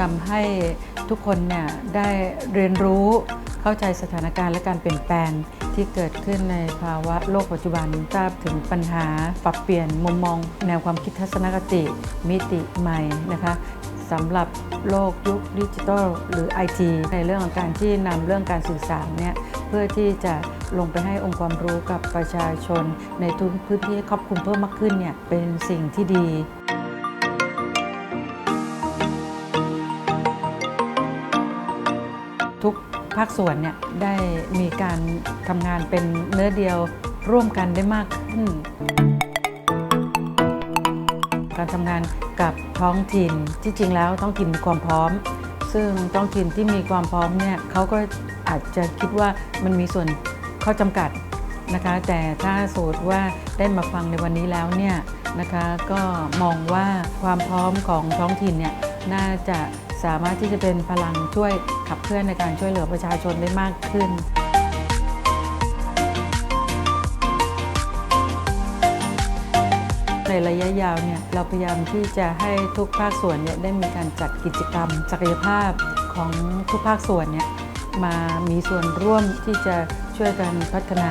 ทำให้ทุกคนเนี่ยได้เรียนรู้เข้าใจสถานการณ์และการเปลี่ยนแปลงที่เกิดขึ้นในภาวะโลกปัจจุบันทราบถึงปัญหา ปรับเปลี่ยนมุมมอง แนวความคิดทัศนคติมิติใหม่นะคะสำหรับโลกยุคดิจิทัลหรือ IT ในเรื่องของการที่นำเรื่องการสื่อสารเนี่ยเพื่อที่จะลงไปให้องค์ความรู้กับประชาชน ในทุกพื้นที่ครอบคลุมเพิ่มมากขึ้นเนี่ยเป็นสิ่งที่ดี ทุกภาคส่วนเนี่ยได้มีการทำงานเป็นเนื้อเดียวร่วมกันได้มากขึ้น การทำงานกับท้องถิ่นที่จริงแล้วท้องถินมีความพร้อม ซึ่งท้องถิ่นที่มีความพร้อมเนี่ยเขาก็อาจจะคิดว่ามันมีส่วนข้อจำกัดนะคะแต่ถ้าสูตรว่าได้มาฟังในวันนี้แล้วเนี่ยนะคะก็มองว่าความพร้อมของท้องถิ่นเนี่ยน่าจะ สามารถที่จะเป็นพลังช่วยขับเคลื่อนในการช่วยเหลือประชาชนได้มากขึ้นในระยะยาวเนี่ยเราพยายามที่จะให้ทุกภาคส่วนเนี่ยได้มีการจัดกิจกรรม ศักยภาพของทุกภาคส่วนเนี่ยมามีส่วนร่วมที่จะช่วยกันพัฒนา